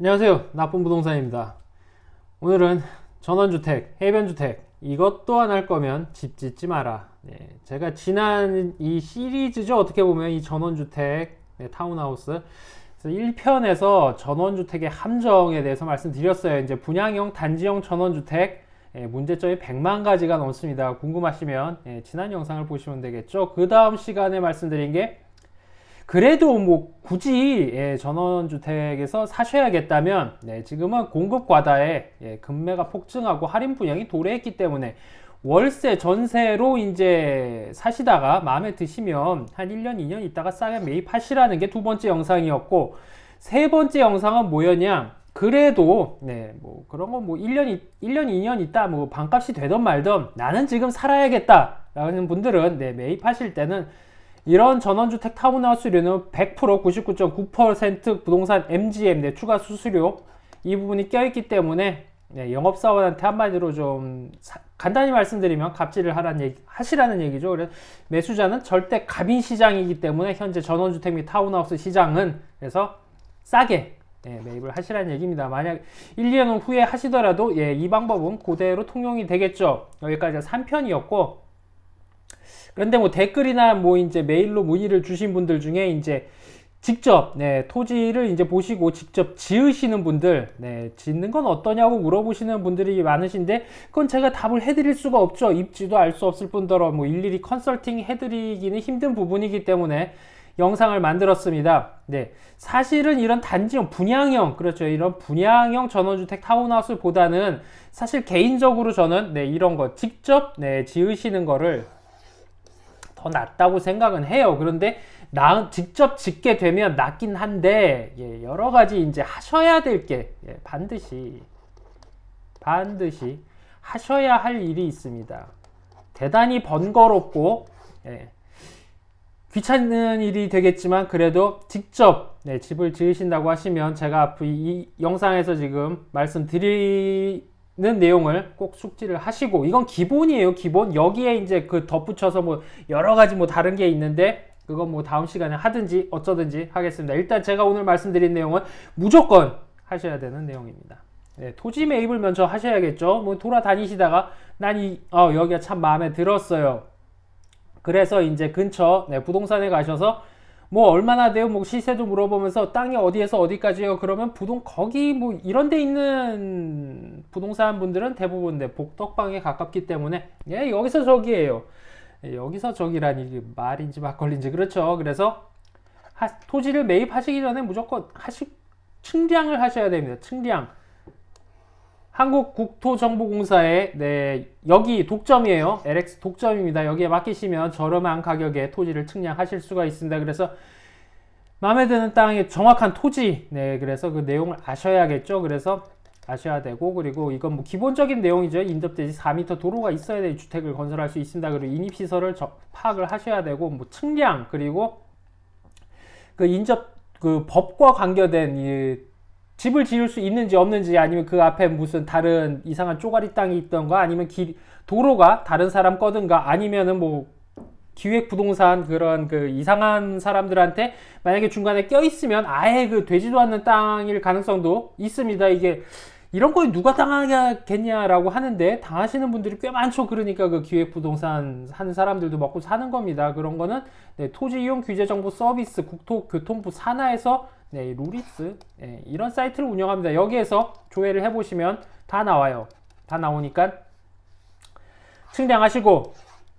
안녕하세요. 나쁜 부동산입니다. 오늘은 전원주택, 해변주택 이것 또한 할 거면 집 짓지 마라. 네, 제가 지난 이 시리즈죠. 어떻게 보면 이 전원주택, 네, 타운하우스 1편에서 전원주택의 함정에 대해서 말씀드렸어요. 이제 분양형, 단지형 전원주택 예, 문제점이 100만 가지가 넘습니다. 궁금하시면 예, 지난 영상을 보시면 되겠죠. 그 다음 시간에 말씀드린 게 그래도 뭐 굳이 예, 전원주택에서 사셔야겠다면 네, 지금은 공급 과다에 예, 금매가 폭증하고 할인 분양이 도래했기 때문에 월세 전세로 이제 사시다가 마음에 드시면 한 1년 2년 있다가 싸게 매입하시라는 게 두 번째 영상이었고 세 번째 영상은 뭐였냐? 그래도 네 뭐 그런 거뭐 1년 1년 2년 있다 뭐 반값이 되던 말던 나는 지금 살아야겠다 라는 분들은 네 매입하실 때는 이런 전원주택 타운하우스료는 100% 99.9% 부동산 MGM 네, 추가 수수료 이 부분이 껴있기 때문에 네, 영업사원한테 한마디로 좀 사, 간단히 말씀드리면 갑질을 하라는 얘기, 하시라는 얘기죠. 그래서 매수자는 절대 갑인 시장이기 때문에 현재 전원주택 및 타운하우스 시장은 그래서 싸게 예, 매입을 하시라는 얘기입니다. 만약 1, 2년 후에 하시더라도 예, 이 방법은 그대로 통용이 되겠죠. 여기까지가 3편이었고 그런데 뭐 댓글이나 뭐 이제 메일로 문의를 주신 분들 중에 이제 직접 네, 토지를 이제 보시고 직접 지으시는 분들 네, 짓는 건 어떠냐고 물어보시는 분들이 많으신데 그건 제가 답을 해드릴 수가 없죠. 입지도 알 수 없을 뿐더러 뭐 일일이 컨설팅 해드리기는 힘든 부분이기 때문에 영상을 만들었습니다. 네, 사실은 이런 단지형 분양형 그렇죠. 이런 분양형 전원주택 타운하우스보다는 사실 개인적으로 저는 네, 이런 거 직접 네, 지으시는 거를 더 낫다고 생각은 해요. 그런데 나 직접 짓게 되면 낫긴 한데 예, 여러 가지 이제 하셔야 될게 예, 반드시 반드시 하셔야 할 일이 있습니다. 대단히 번거롭고 예, 귀찮은 일이 되겠지만 그래도 직접 네, 집을 지으신다고 하시면 제가 이 영상에서 지금 말씀드리 는 내용을 꼭 숙지를 하시고 이건 기본이에요 기본. 여기에 이제 그 덧붙여서 뭐 여러 가지 뭐 다른 게 있는데 그건 뭐 다음 시간에 하든지 어쩌든지 하겠습니다. 일단 제가 오늘 말씀드린 내용은 무조건 하셔야 되는 내용입니다. 네, 토지 매입을 먼저 하셔야겠죠. 뭐 돌아다니시다가 난이 어, 여기가 참 마음에 들었어요. 그래서 이제 근처 네, 부동산에 가셔서 뭐 얼마나 돼요? 뭐 시세도 물어보면서 땅이 어디에서 어디까지요? 그러면 부동 거기 뭐 이런 데 있는 부동산 분들은 대부분 내 복덕방에 가깝기 때문에 예, 여기서 저기예요. 예, 여기서 저기라니 말인지 막걸리인지 그렇죠. 그래서 하, 토지를 매입하시기 전에 무조건 하시 측량을 하셔야 됩니다. 측량. 한국국토정보공사에 네, 여기 독점이에요. LX 독점입니다. 여기에 맡기시면 저렴한 가격에 토지를 측량하실 수가 있습니다. 그래서 마음에 드는 땅의 정확한 토지, 네, 그래서 그 내용을 아셔야겠죠. 그래서 아셔야 되고 그리고 이건 뭐 기본적인 내용이죠. 인접대지 4m 도로가 있어야 돼 주택을 건설할 수 있습니다. 그리고 인입 시설을 파악을 하셔야 되고 뭐 측량 그리고 그 인접 그 법과 관계된 이 집을 지을 수 있는지 없는지 아니면 그 앞에 무슨 다른 이상한 쪼가리 땅이 있던가 아니면 길, 도로가 다른 사람 거든가 아니면은 뭐 기획 부동산 그런 그 이상한 사람들한테 만약에 중간에 껴 있으면 아예 그 되지도 않는 땅일 가능성도 있습니다. 이게 이런 거에 누가 당하겠냐라고 하는데 당하시는 분들이 꽤 많죠. 그러니까 그 기획 부동산 하는 사람들도 먹고 사는 겁니다. 그런 거는 네, 토지 이용 규제 정보 서비스 국토교통부 산하에서 네, 루리스 네, 이런 사이트를 운영합니다. 여기에서 조회를 해보시면 다 나와요. 다 나오니까 측량하시고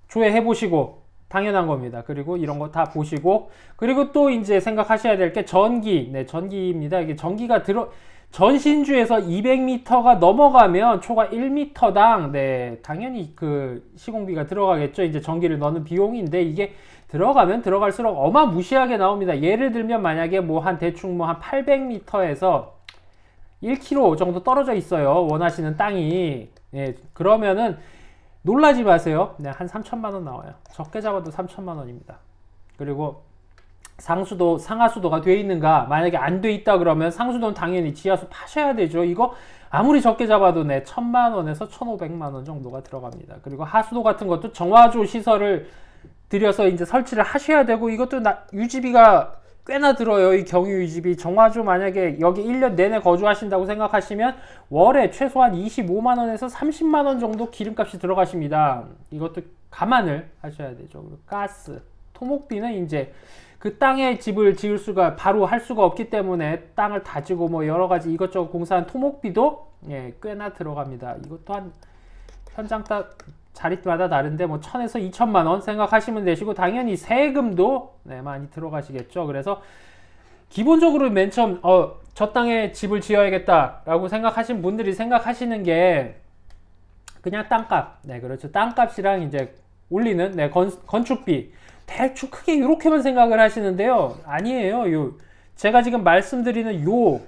조회해보시고 당연한 겁니다. 그리고 이런 거 다 보시고 그리고 또 이제 생각하셔야 될 게 전기, 네, 전기입니다. 이게 전기가 들어 전신주에서 200m가 넘어가면 초과 1m당 네 당연히 그 시공비가 들어가겠죠. 이제 전기를 넣는 비용인데 이게 들어가면 들어갈수록 어마무시하게 나옵니다. 예를 들면 만약에 뭐 한 대충 뭐 한 800m에서 1km 정도 떨어져 있어요. 원하시는 땅이. 예, 그러면은 놀라지 마세요. 네, 한 3천만 원 나와요. 적게 잡아도 3천만 원입니다. 그리고 상수도 상하수도가 돼 있는가 만약에 안 돼 있다 그러면 상수도는 당연히 지하수 파셔야 되죠 이거 아무리 적게 잡아도 네 천만 원에서 천오백만 원 정도가 들어갑니다 그리고 하수도 같은 것도 정화조 시설을 들여서 이제 설치를 하셔야 되고 이것도 나, 유지비가 꽤나 들어요. 이 경유 집이 정화조 만약에 여기 1년 내내 거주하신다고 생각하시면 월에 최소한 25만 원에서 30만 원 정도 기름값이 들어가십니다. 이것도 감안을 하셔야 되죠. 가스, 토목비는 이제 그 땅에 집을 지을 수가 바로 할 수가 없기 때문에 땅을 다지고 뭐 여러 가지 이것저것 공사한 토목비도 예, 꽤나 들어갑니다. 이것도 한 현장 따 자릿마다 다른데 뭐 천에서 이천만 원 생각하시면 되시고 당연히 세금도 네, 많이 들어가시겠죠. 그래서 기본적으로 맨 처음 어, 저 땅에 집을 지어야겠다라고 생각하신 분들이 생각하시는 게 그냥 땅값. 네, 그렇죠. 땅값이랑 이제 올리는 네, 건, 건축비 대충 크게 이렇게만 생각을 하시는데요. 아니에요. 요 제가 지금 말씀드리는 요요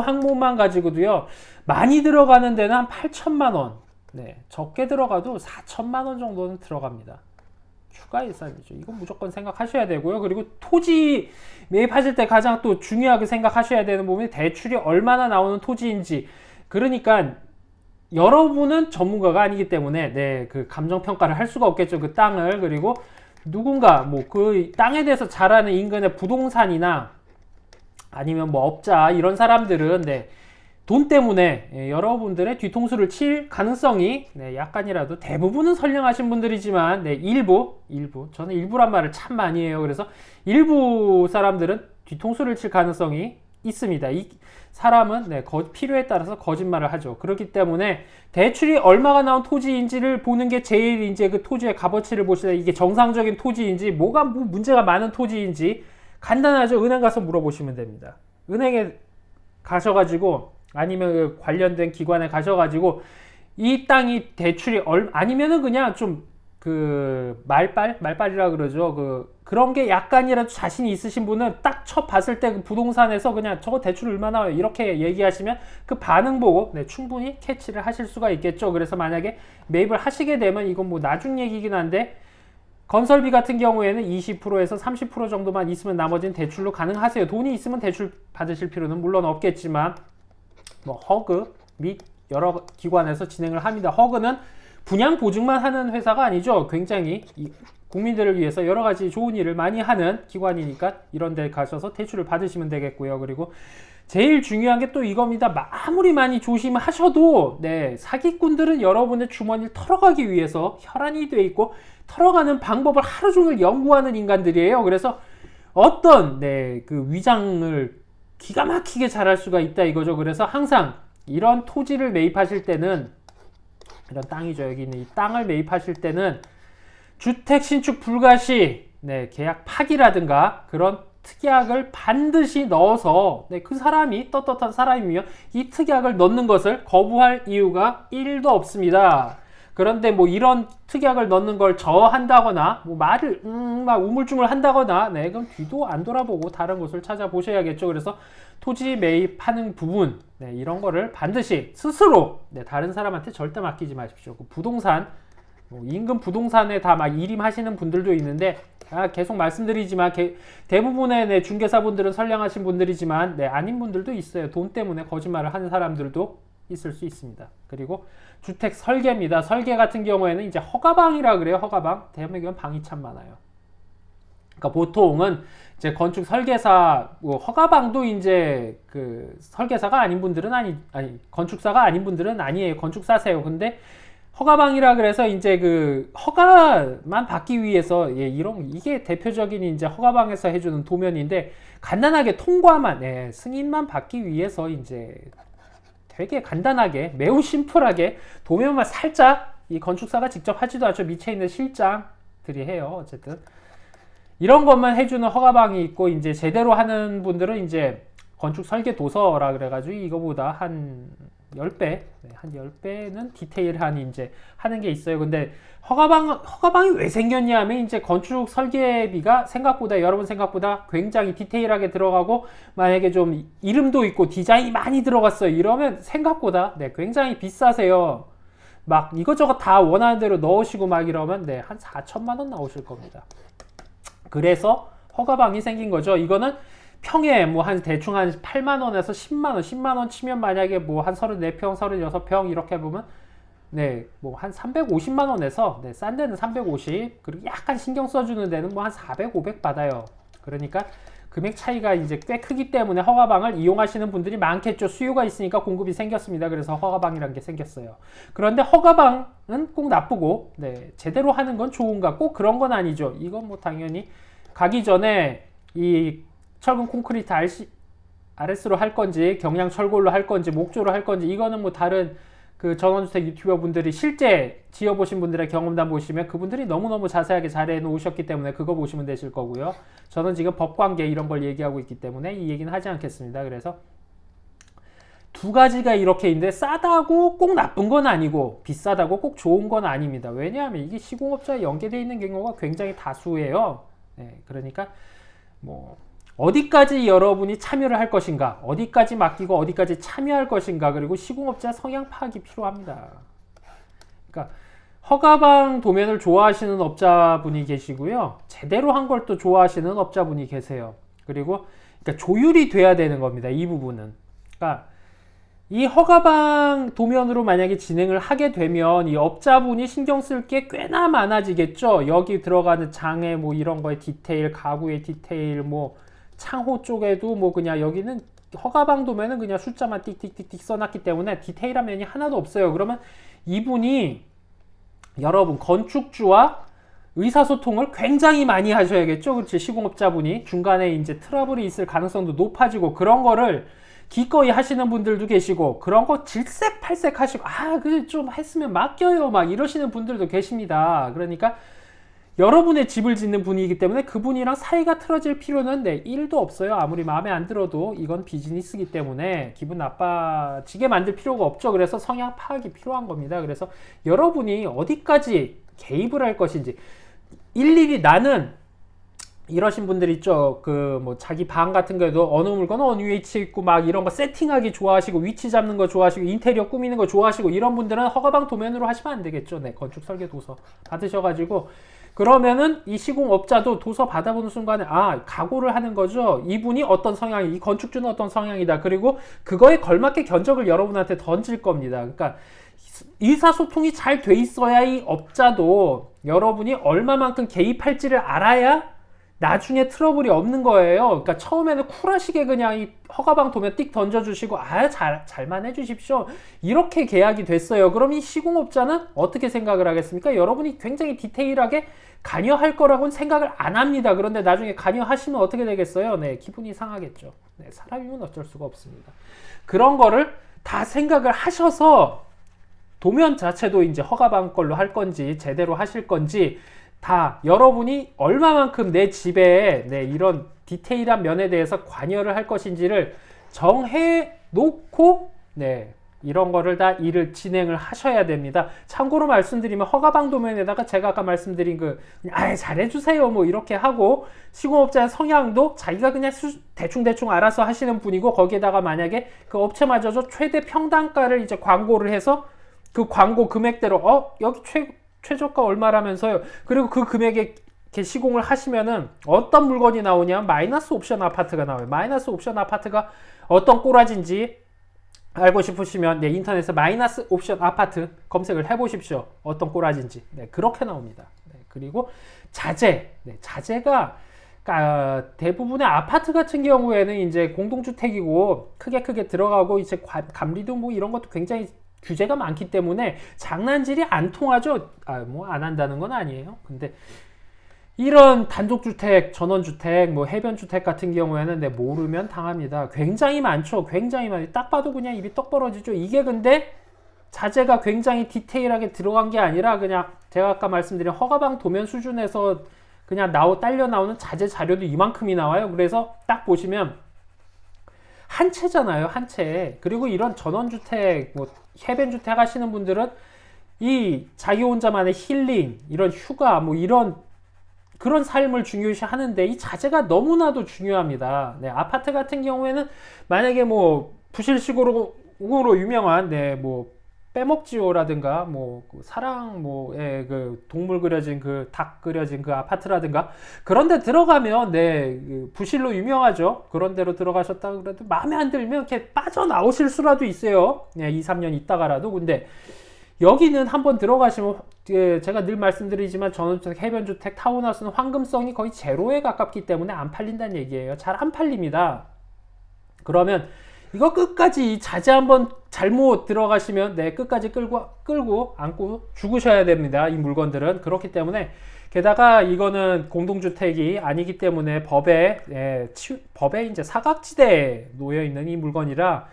항목만 가지고도요. 많이 들어가는 데는 한 8천만 원. 네, 적게 들어가도 4천만 원 정도는 들어갑니다. 추가 예산이죠. 이건 무조건 생각하셔야 되고요. 그리고 토지 매입하실 때 가장 또 중요하게 생각하셔야 되는 부분이 대출이 얼마나 나오는 토지인지. 그러니까 여러분은 전문가가 아니기 때문에 네, 그 감정 평가를 할 수가 없겠죠. 그 땅을 그리고 누군가 뭐 그 땅에 대해서 잘 아는 인근의 부동산이나 아니면 뭐 업자 이런 사람들은 네, 돈 때문에 예, 여러분들의 뒤통수를 칠 가능성이 네, 약간이라도 대부분은 선량하신 분들이지만 네, 일부 일부 저는 일부란 말을 참 많이 해요. 그래서 일부 사람들은 뒤통수를 칠 가능성이 있습니다. 이 사람은 네, 거, 필요에 따라서 거짓말을 하죠. 그렇기 때문에 대출이 얼마가 나온 토지인지를 보는 게 제일 이제 그 토지의 값어치를 보시다 이게 정상적인 토지인지 뭐가 뭐 문제가 많은 토지인지 간단하죠. 은행 가서 물어보시면 됩니다. 은행에 가셔가지고 아니면 그 관련된 기관에 가셔가지고 이 땅이 대출이 얼 아니면은 그냥 좀 그 말빨 말빨이라 그러죠. 그 그런 게 약간이라도 자신이 있으신 분은 딱쳐 봤을 때 그 부동산에서 그냥 저거 대출 얼마나 이렇게 얘기하시면 그 반응 보고 네, 충분히 캐치를 하실 수가 있겠죠. 그래서 만약에 매입을 하시게 되면 이건 뭐 나중 얘기긴 한데 건설비 같은 경우에는 20%에서 30% 정도만 있으면 나머지는 대출로 가능하세요. 돈이 있으면 대출 받으실 필요는 물론 없겠지만 뭐 허그 및 여러 기관에서 진행을 합니다. 허그는 분양 보증만 하는 회사가 아니죠. 굉장히 국민들을 위해서 여러 가지 좋은 일을 많이 하는 기관이니까 이런 데 가셔서 대출을 받으시면 되겠고요. 그리고 제일 중요한 게 또 이겁니다. 아무리 많이 조심하셔도 네, 사기꾼들은 여러분의 주머니를 털어가기 위해서 혈안이 돼 있고 털어가는 방법을 하루 종일 연구하는 인간들이에요. 그래서 어떤 네, 그 위장을 기가 막히게 잘할 수가 있다 이거죠. 그래서 항상 이런 토지를 매입하실 때는 이런 땅이죠. 여기 있는 이 땅을 매입하실 때는 주택 신축 불가 시 네, 계약 파기라든가 그런 특약을 반드시 넣어서 네, 그 사람이 떳떳한 사람이면 이 특약을 넣는 것을 거부할 이유가 1도 없습니다. 그런데 뭐 이런 특약을 넣는 걸 저한다거나 뭐 말을 음 막 우물쭈물 한다거나 네 그럼 뒤도 안 돌아보고 다른 곳을 찾아보셔야겠죠. 그래서 토지 매입하는 부분 네, 이런 거를 반드시 스스로 네, 다른 사람한테 절대 맡기지 마십시오. 그 부동산 뭐 인근 부동산에 다 막 일임하시는 분들도 있는데 아, 계속 말씀드리지만 개, 대부분의 네, 중개사분들은 선량하신 분들이지만 네, 아닌 분들도 있어요. 돈 때문에 거짓말을 하는 사람들도 있을 수 있습니다. 그리고 주택 설계입니다. 설계 같은 경우에는 이제 허가방이라 그래요. 허가방. 대한민국은 방이 참 많아요. 그러니까 보통은 이제 건축 설계사 뭐 허가방도 이제 그 설계사가 아닌 분들은 아니 아니 건축사가 아닌 분들은 아니에요. 건축사세요. 근데 허가방이라 그래서 이제 그 허가만 받기 위해서 예, 이런 이게 대표적인 이제 허가방에서 해주는 도면인데 간단하게 통과만 예, 승인만 받기 위해서 이제 되게 간단하게 매우 심플하게 도면만 살짝 이 건축사가 직접 하지도 않죠. 밑에 있는 실장들이 해요 어쨌든. 이런 것만 해주는 허가방이 있고 이제 제대로 하는 분들은 이제 건축 설계 도서라 그래가지고 이거보다 한 10배, 한 10배는 디테일한 이제 하는 게 있어요. 근데 허가방, 허가방이 왜 생겼냐 하면 이제 건축 설계비가 생각보다, 여러분 생각보다 굉장히 디테일하게 들어가고 만약에 좀 이름도 있고 디자인이 많이 들어갔어요. 이러면 생각보다 네, 굉장히 비싸세요. 막 이것저것 다 원하는 대로 넣으시고 막 이러면 네, 한 4천만 원 나오실 겁니다. 그래서 허가방이 생긴 거죠. 이거는 평에 뭐 한 대충 한 8만 원에서 10만 원, 10만 원 치면 만약에 뭐 한 34평, 36평 이렇게 보면 네, 뭐 한 350만 원에서 네, 싼 데는 350, 그리고 약간 신경 써 주는 데는 뭐 한 400, 500 받아요. 그러니까 금액 차이가 이제 꽤 크기 때문에 허가방을 이용하시는 분들이 많겠죠. 수요가 있으니까 공급이 생겼습니다. 그래서 허가방이라는 게 생겼어요. 그런데 허가방은 꼭 나쁘고, 네, 제대로 하는 건 좋은가? 꼭 그런 건 아니죠. 이건 뭐 당연히 가기 전에 이 철근 콘크리트 RC, RS로 할 건지, 경량 철골로 할 건지, 목조로 할 건지, 이거는 뭐 다른 그 전원주택 유튜버 분들이 실제 지어보신 분들의 경험담 보시면 그분들이 너무너무 자세하게 잘해 놓으셨기 때문에 그거 보시면 되실 거고요. 저는 지금 법관계 이런 걸 얘기하고 있기 때문에 이 얘기는 하지 않겠습니다. 그래서 두 가지가 이렇게 있는데 싸다고 꼭 나쁜 건 아니고 비싸다고 꼭 좋은 건 아닙니다. 왜냐하면 이게 시공업자에 연계되어 있는 경우가 굉장히 다수예요. 네, 그러니까 뭐 어디까지 여러분이 참여를 할 것인가, 어디까지 맡기고 어디까지 참여할 것인가, 그리고 시공업자 성향 파악이 필요합니다. 그러니까 허가방 도면을 좋아하시는 업자분이 계시고요. 제대로 한 걸 또 좋아하시는 업자분이 계세요. 그리고 그러니까 조율이 돼야 되는 겁니다. 이 부분은. 그러니까 이 허가방 도면으로 만약에 진행을 하게 되면 이 업자분이 신경 쓸 게 꽤나 많아지겠죠. 여기 들어가는 장애 뭐 이런 거에 디테일, 가구의 디테일, 뭐 창호 쪽에도 뭐 그냥 여기는 허가방 도면은 그냥 숫자만 띡띡띡띡 써놨기 때문에 디테일한 면이 하나도 없어요. 그러면 이분이 여러분 건축주와 의사소통을 굉장히 많이 하셔야겠죠. 그렇지 시공업자분이 중간에 이제 트러블이 있을 가능성도 높아지고 그런 거를 기꺼이 하시는 분들도 계시고 그런 거 질색팔색 하시고 아 그 좀 했으면 맡겨요 막 이러시는 분들도 계십니다. 그러니까 여러분의 집을 짓는 분이기 때문에 그분이랑 사이가 틀어질 필요는 네, 1도 없어요. 아무리 마음에 안 들어도 이건 비즈니스기 때문에 기분 나빠지게 만들 필요가 없죠. 그래서 성향 파악이 필요한 겁니다. 그래서 여러분이 어디까지 개입을 할 것인지 일일이 나는 이러신 분들 있죠. 그 뭐 자기 방 같은 거에도 어느 물건은 어느 위치에 있고 막 이런 거 세팅하기 좋아하시고 위치 잡는 거 좋아하시고 인테리어 꾸미는 거 좋아하시고 이런 분들은 허가방 도면으로 하시면 안 되겠죠. 네, 건축 설계 도서 받으셔 가지고 그러면은 이 시공업자도 도서 받아보는 순간에 아 각오를 하는 거죠. 이분이 어떤 성향이 이 건축주는 어떤 성향이다. 그리고 그거에 걸맞게 견적을 여러분한테 던질 겁니다. 그러니까 의사소통이 잘 돼 있어야 이 업자도 여러분이 얼마만큼 개입할지를 알아야 나중에 트러블이 없는 거예요. 그러니까 처음에는 쿨하시게 그냥 이 허가방 도면 띡 던져주시고 아 잘, 잘만 해주십시오. 이렇게 계약이 됐어요. 그럼 이 시공업자는 어떻게 생각을 하겠습니까? 여러분이 굉장히 디테일하게 관여할 거라고는 생각을 안 합니다. 그런데 나중에 관여하시면 어떻게 되겠어요? 네, 기분이 상하겠죠. 네, 사람이면 어쩔 수가 없습니다. 그런 거를 다 생각을 하셔서 도면 자체도 이제 허가방 걸로 할 건지 제대로 하실 건지 다 여러분이 얼마만큼 내 집에 네, 이런 디테일한 면에 대해서 관여를 할 것인지를 정해 놓고 네, 이런 거를 다 일을 진행을 하셔야 됩니다. 참고로 말씀드리면 허가방 도면에다가 제가 아까 말씀드린 그 아, 잘해주세요 뭐 이렇게 하고 시공업자의 성향도 자기가 그냥 수, 대충 대충 알아서 하시는 분이고 거기에다가 만약에 그 업체마저도 최대 평단가를 이제 광고를 해서 그 광고 금액대로 어 여기 최 최저가 얼마라면서요. 그리고 그 금액에 시공을 하시면은 어떤 물건이 나오냐면 마이너스 옵션 아파트가 나와요. 마이너스 옵션 아파트가 어떤 꼬라진지 알고 싶으시면 네, 인터넷에 마이너스 옵션 아파트 검색을 해보십시오. 어떤 꼬라진지. 네, 그렇게 나옵니다. 네, 그리고 자재. 네, 자재가 그러니까 대부분의 아파트 같은 경우에는 이제 공동주택이고 크게 크게 들어가고 이제 감리도 뭐 이런 것도 굉장히 규제가 많기 때문에 장난질이 안 통하죠. 아, 뭐 안 한다는 건 아니에요. 근데 이런 단독주택, 전원주택, 뭐 해변주택 같은 경우에는 내 모르면 당합니다. 굉장히 많죠. 굉장히 많이. 딱 봐도 그냥 입이 떡 벌어지죠. 이게 근데 자재가 굉장히 디테일하게 들어간 게 아니라 그냥 제가 아까 말씀드린 허가방 도면 수준에서 그냥 나오 딸려 나오는 자재 자료도 이만큼이 나와요. 그래서 딱 보시면 한 채잖아요, 한 채. 그리고 이런 전원주택, 뭐 해변주택 하시는 분들은 이 자기 혼자만의 힐링, 이런 휴가, 뭐 이런 그런 삶을 중요시 하는데 이 자재가 너무나도 중요합니다. 네, 아파트 같은 경우에는 만약에 뭐 부실식으로 유명한 네, 뭐 빼먹지요라든가 뭐그 사랑 뭐의 그 동물 그려진 그 닭 그려진 그 아파트라든가 그런데 들어가면 네그 부실로 유명하죠. 그런 데로 들어가셨다 그래도 마음에 안 들면 이렇게 빠져나오실 수라도 있어요. 네, 2, 3년 있다가라도 근데 여기는 한번 들어가시면 예, 제가 늘 말씀드리지만 전원주택, 해변주택, 타운하우스는 황금성이 거의 제로에 가깝기 때문에 안 팔린다는 얘기예요. 잘 안 팔립니다. 그러면 이거 끝까지 이 자재 한번 잘못 들어가시면 네 끝까지 끌고 끌고 안고 죽으셔야 됩니다. 이 물건들은 그렇기 때문에 게다가 이거는 공동주택이 아니기 때문에 법에 예, 치, 법에 이제 사각지대에 놓여 있는 이 물건이라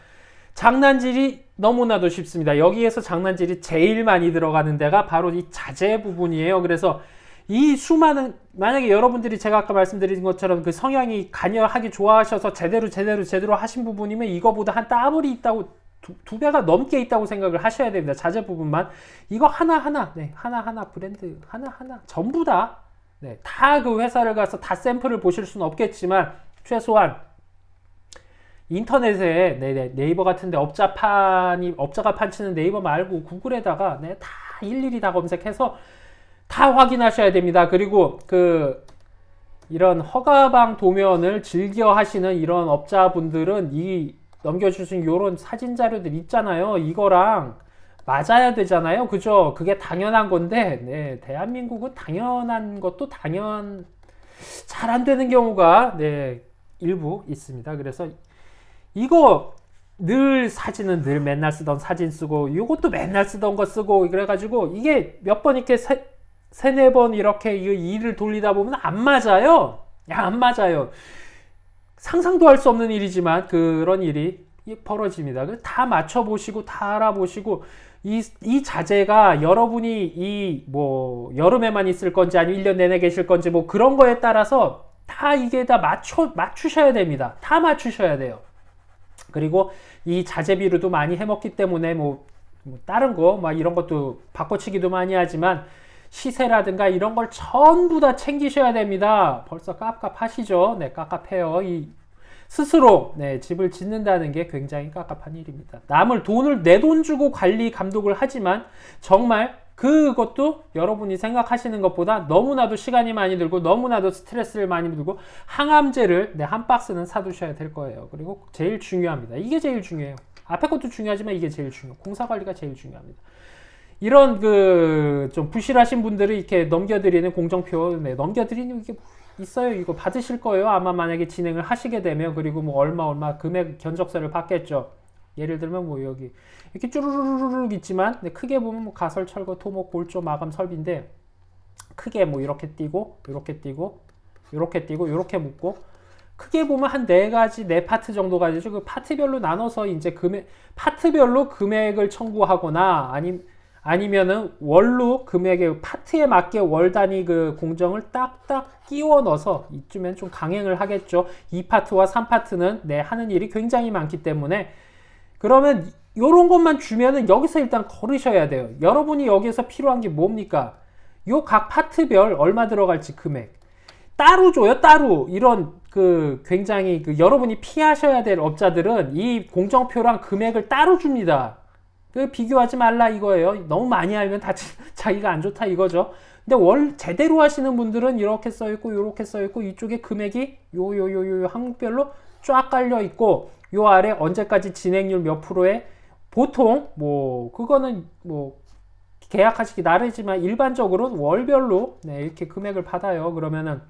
장난질이 너무나도 쉽습니다. 여기에서 장난질이 제일 많이 들어가는 데가 바로 이 자재 부분이에요. 그래서 이 수많은 만약에 여러분들이 제가 아까 말씀드린 것처럼 그 성향이 간여하기 좋아하셔서 제대로 제대로 제대로 하신 부분이면 이거보다 한 따블이 있다고 두, 두 배가 넘게 있다고 생각을 하셔야 됩니다. 자재 부분만 이거 하나 하나 네 하나 하나 브랜드 하나 하나 전부 다 네, 다 그 회사를 가서 다 샘플을 보실 수는 없겠지만 최소한 인터넷에 네네, 네이버 같은데 업자판이 업자가 판치는 네이버 말고 구글에다가 네, 다 일일이 다 검색해서 다 확인하셔야 됩니다. 그리고 그 이런 허가방 도면을 즐겨 하시는 이런 업자분들은 이 넘겨주신 이런 사진 자료들 있잖아요. 이거랑 맞아야 되잖아요. 그죠? 그게 당연한 건데, 네, 대한민국은 당연한 것도 당연 잘 안 되는 경우가 네, 일부 있습니다. 그래서 이거 늘 사진은 늘 맨날 쓰던 사진 쓰고 이것도 맨날 쓰던 거 쓰고 그래가지고 이게 몇 번 이렇게 세, 세네 번 이렇게 이 일을 돌리다 보면 안 맞아요. 야, 안 맞아요. 상상도 할 수 없는 일이지만 그런 일이 벌어집니다. 다 맞춰보시고 다 알아보시고 이, 이 자재가 여러분이 이 뭐 여름에만 있을 건지 아니면 1년 내내 계실 건지 뭐 그런 거에 따라서 다 이게 다 맞춰 맞추셔야 됩니다. 다 맞추셔야 돼요. 그리고 이 자재비료도 많이 해먹기 때문에 뭐, 뭐 다른 거 막 이런 것도 바꿔치기도 많이 하지만 시세라든가 이런 걸 전부 다 챙기셔야 됩니다. 벌써 깝깝하시죠? 네, 깝깝해요. 이 스스로 네, 집을 짓는다는 게 굉장히 깝깝한 일입니다. 남을 돈을 내 돈 주고 관리 감독을 하지만 정말 그것도 여러분이 생각하시는 것보다 너무나도 시간이 많이 들고 너무나도 스트레스를 많이 들고 항암제를 네, 한 박스는 사두셔야 될 거예요. 그리고 제일 중요합니다. 이게 제일 중요해요. 앞에 것도 중요하지만 이게 제일 중요. 공사 관리가 제일 중요합니다. 이런 그 좀 부실하신 분들이 이렇게 넘겨드리는 공정표 네, 넘겨드리는 게 있어요. 이거 받으실 거예요. 아마 만약에 진행을 하시게 되면 그리고 뭐 얼마 얼마 금액 견적서를 받겠죠. 예를 들면 뭐 여기 이렇게 쭈루루루룩 있지만 크게 보면 뭐 가설, 철거, 토목, 골조, 마감, 설비인데 크게 뭐 이렇게 띄고 이렇게 띄고 이렇게 띄고 이렇게 묶고 크게 보면 한 네 가지 네 파트 정도가 되죠. 그 파트별로 나눠서 이제 금액 파트별로 금액을 청구하거나 아니 아니면은 월로 금액의 파트에 맞게 월 단위 그 공정을 딱딱 끼워 넣어서 이쯤엔 좀 강행을 하겠죠. 2파트와 3파트는 네, 하는 일이 굉장히 많기 때문에 그러면 이런 것만 주면은 여기서 일단 걸으셔야 돼요. 여러분이 여기서 필요한 게 뭡니까? 요 각 파트별 얼마 들어갈지 금액. 따로 줘요, 따로. 이런 그 굉장히 그 여러분이 피하셔야 될 업자들은 이 공정표랑 금액을 따로 줍니다. 그 비교하지 말라 이거예요. 너무 많이 알면 다 자기가 안 좋다 이거죠. 근데 월 제대로 하시는 분들은 이렇게 써 있고 이렇게 써 있고 이쪽에 금액이 요 요 요 요 항목별로 쫙 깔려 있고 요 아래 언제까지 진행률 몇 프로에 보통 뭐 그거는 뭐 계약하시기 나르지만 일반적으로는 월별로 네, 이렇게 금액을 받아요. 그러면은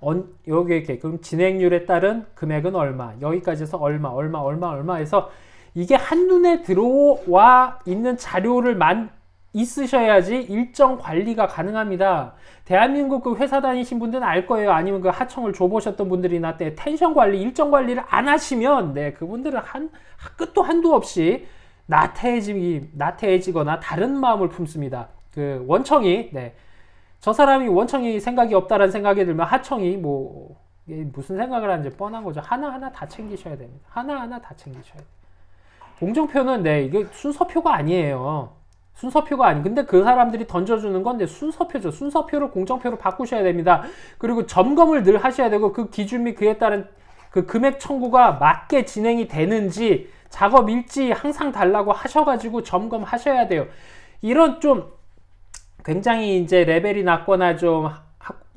언, 여기 이렇게 그럼 진행률에 따른 금액은 얼마 여기까지 해서 얼마 얼마 얼마 얼마 해서 이게 한눈에 들어와 있는 자료를 만 있으셔야지 일정 관리가 가능합니다. 대한민국 그 회사 다니신 분들은 알 거예요. 아니면 그 하청을 줘보셨던 분들이나 때 텐션 관리, 일정 관리를 안 하시면 네 그분들은 한 끝도 한도 없이 나태해지 나태해지거나 다른 마음을 품습니다. 그 원청이 네. 저 사람이 원청이 생각이 없다라는 생각이 들면 하청이 뭐 무슨 생각을 하는지 뻔한 거죠. 하나하나 다 챙기셔야 됩니다. 하나하나 다 챙기셔야 돼요. 공정표는 네, 이게 순서표가 아니에요. 순서표가 아니. 근데 그 사람들이 던져주는 건데 순서표죠. 순서표를 공정표로 바꾸셔야 됩니다. 그리고 점검을 늘 하셔야 되고 그 기준 및 그에 따른 그 금액 청구가 맞게 진행이 되는지 작업 일지 항상 달라고 하셔가지고 점검하셔야 돼요. 이런 좀 굉장히 이제 레벨이 낮거나 좀,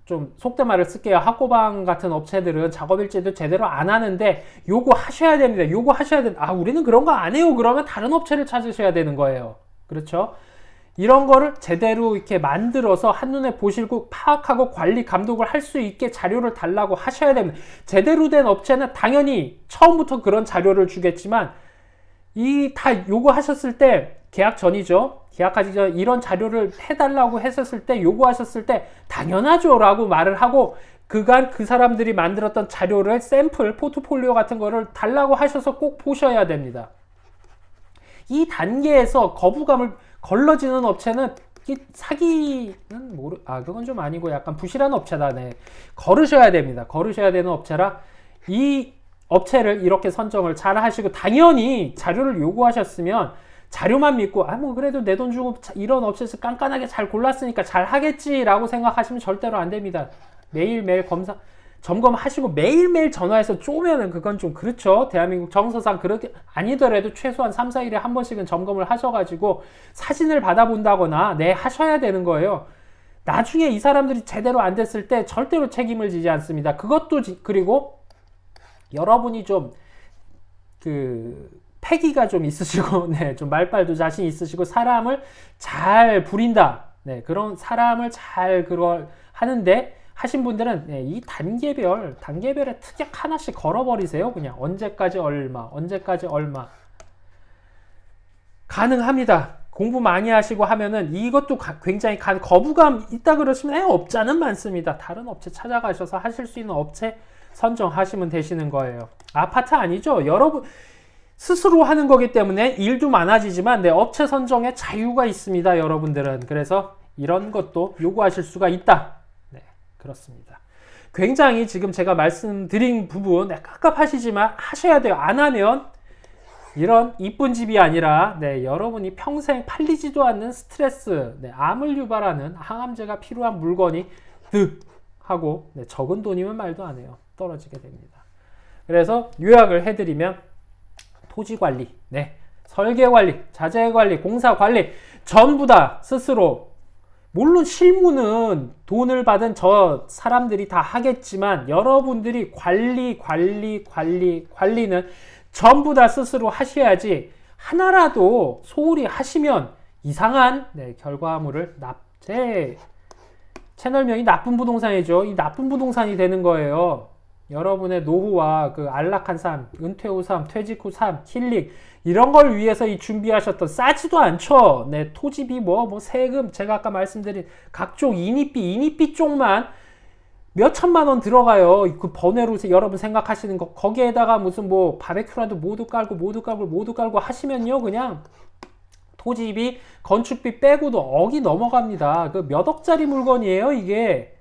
좀 속된 말을 쓸게요. 학고방 같은 업체들은 작업 일지도 제대로 안 하는데 요거 하셔야 됩니다. 요거 하셔야 됩니다. 아, 우리는 그런 거 안 해요. 그러면 다른 업체를 찾으셔야 되는 거예요. 그렇죠? 이런 거를 제대로 이렇게 만들어서 한눈에 보시고 파악하고 관리 감독을 할 수 있게 자료를 달라고 하셔야 됩니다. 제대로 된 업체는 당연히 처음부터 그런 자료를 주겠지만 이 다 요구하셨을 때 계약 전이죠. 계약하기 전 이런 자료를 해달라고 했었을 때 요구하셨을 때 당연하죠라고 말을 하고 그간 그 사람들이 만들었던 자료를 샘플 포트폴리오 같은 거를 달라고 하셔서 꼭 보셔야 됩니다. 이 단계에서 거부감을 걸러지는 업체는 이 사기는 모르 아 그건 좀 아니고 약간 부실한 업체다 네. 걸으셔야 됩니다. 걸으셔야 되는 업체라 이 업체를 이렇게 선정을 잘 하시고 당연히 자료를 요구하셨으면 자료만 믿고 아 뭐 그래도 내 돈 주고 이런 업체에서 깐깐하게 잘 골랐으니까 잘 하겠지라고 생각하시면 절대로 안 됩니다 매일매일 검사 점검하시고 매일매일 전화해서 쪼면은 그건 좀 그렇죠. 대한민국 정서상 그렇게 아니더라도 최소한 3, 4일에 한 번씩은 점검을 하셔가지고 사진을 받아본다거나 네, 하셔야 되는 거예요. 나중에 이 사람들이 제대로 안 됐을 때 절대로 책임을 지지 않습니다. 그것도 지, 그리고 여러분이 좀그 패기가 좀 있으시고 네, 좀 말빨도 자신 있으시고 사람을 잘 부린다. 네, 그런 사람을 잘 그걸 하는데 하신 분들은 네, 이 단계별 단계별의 특약 하나씩 걸어버리세요. 그냥 언제까지 얼마, 언제까지 얼마 가능합니다. 공부 많이 하시고 하면은 이것도 가, 굉장히 가, 거부감 있다 그러시면 에, 업자는 많습니다. 다른 업체 찾아가셔서 하실 수 있는 업체 선정하시면 되시는 거예요. 아파트 아니죠? 여러분 스스로 하는 거기 때문에 일도 많아지지만 내 업체 선정에 자유가 있습니다. 여러분들은 그래서 이런 것도 요구하실 수가 있다. 그렇습니다. 굉장히 지금 제가 말씀드린 부분 네, 깝깝하시지만 하셔야 돼요. 안 하면 이런 이쁜 집이 아니라 네, 여러분이 평생 팔리지도 않는 스트레스, 네, 암을 유발하는 항암제가 필요한 물건이 득 하고 네, 적은 돈이면 말도 안 해요. 떨어지게 됩니다. 그래서 요약을 해드리면 토지 관리, 네, 설계 관리, 자재 관리, 공사 관리 전부 다 스스로 물론 실무는 돈을 받은 저 사람들이 다 하겠지만 여러분들이 관리, 관리, 관리, 관리는 전부 다 스스로 하셔야지 하나라도 소홀히 하시면 이상한 네, 결과물을 납제 채널명이 나쁜 부동산이죠. 이 나쁜 부동산이 되는 거예요. 여러분의 노후와 그 안락한 삶, 은퇴 후 삶, 퇴직 후 삶, 힐링 이런 걸 위해서 이 준비하셨던 싸지도 않죠. 네, 토지비 뭐, 뭐 세금, 제가 아까 말씀드린 각종 인입비, 인입비 쪽만 몇 천만 원 들어가요. 그 번외로 여러분 생각하시는 거 거기에다가 무슨 뭐 바베큐라도 모두 깔고 모두 깔고 모두 깔고 하시면요, 그냥 토지비, 건축비 빼고도 억이 넘어갑니다. 그 몇 억짜리 물건이에요, 이게.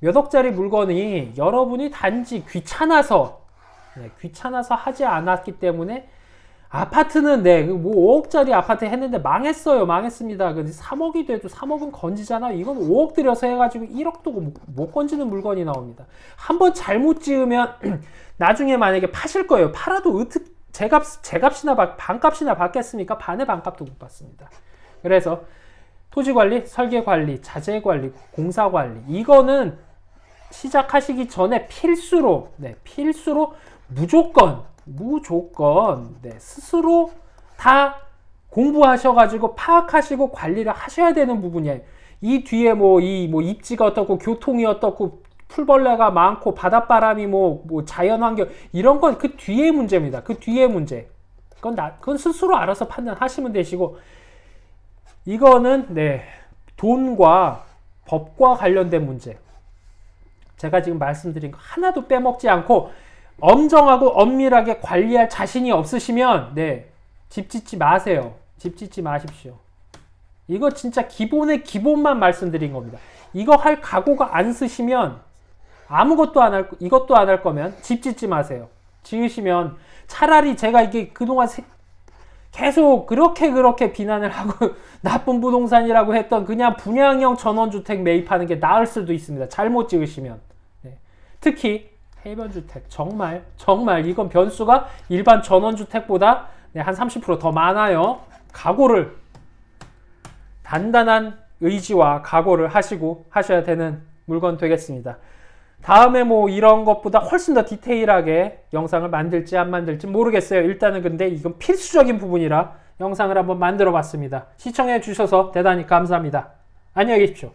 몇 억짜리 물건이 여러분이 단지 귀찮아서 네, 귀찮아서 하지 않았기 때문에 아파트는 네, 뭐 5억짜리 아파트 했는데 망했어요. 망했습니다. 근데 3억이 돼도 3억은 건지잖아. 이건 5억 들여서 해가지고 1억도 못 건지는 물건이 나옵니다. 한번 잘못 지으면 나중에 만약에 파실 거예요. 팔아도 어떻게 제값 제값이나 반값이나 받겠습니까? 반의 반값도 못 받습니다. 그래서 토지 관리, 설계 관리, 자재 관리, 공사 관리 이거는 시작하시기 전에 필수로 네, 필수로 무조건 무조건 네, 스스로 다 공부하셔가지고 파악하시고 관리를 하셔야 되는 부분이에요. 이 뒤에 뭐 이뭐 입지가 어떻고 교통이 어떻고 풀벌레가 많고 바닷바람이 뭐, 뭐 자연환경 이런 건 그 뒤에 문제입니다. 그 뒤에 문제. 그건 나, 그건 스스로 알아서 판단하시면 되시고 이거는 네 돈과 법과 관련된 문제. 제가 지금 말씀드린 거 하나도 빼먹지 않고 엄정하고 엄밀하게 관리할 자신이 없으시면 네, 집 짓지 마세요. 집 짓지 마십시오. 이거 진짜 기본의 기본만 말씀드린 겁니다. 이거 할 각오가 안 쓰시면 아무것도 안 할, 이것도 안 할 거면 집 짓지 마세요. 지으시면 차라리 제가 이게 그동안 세, 계속 그렇게 그렇게 비난을 하고 나쁜 부동산이라고 했던 그냥 분양형 전원주택 매입하는 게 나을 수도 있습니다. 잘못 지으시면. 네. 특히 해변주택 정말 정말 이건 변수가 일반 전원주택보다 네, 한 30%더 많아요. 각오를 단단한 의지와 각오를 하시고 하셔야 되는 물건 되겠습니다. 다음에 뭐 이런 것보다 훨씬 더 디테일하게 영상을 만들지 안 만들지 모르겠어요. 일단은 근데 이건 필수적인 부분이라 영상을 한번 만들어 봤습니다. 시청해 주셔서 대단히 감사합니다. 안녕히 계십시오.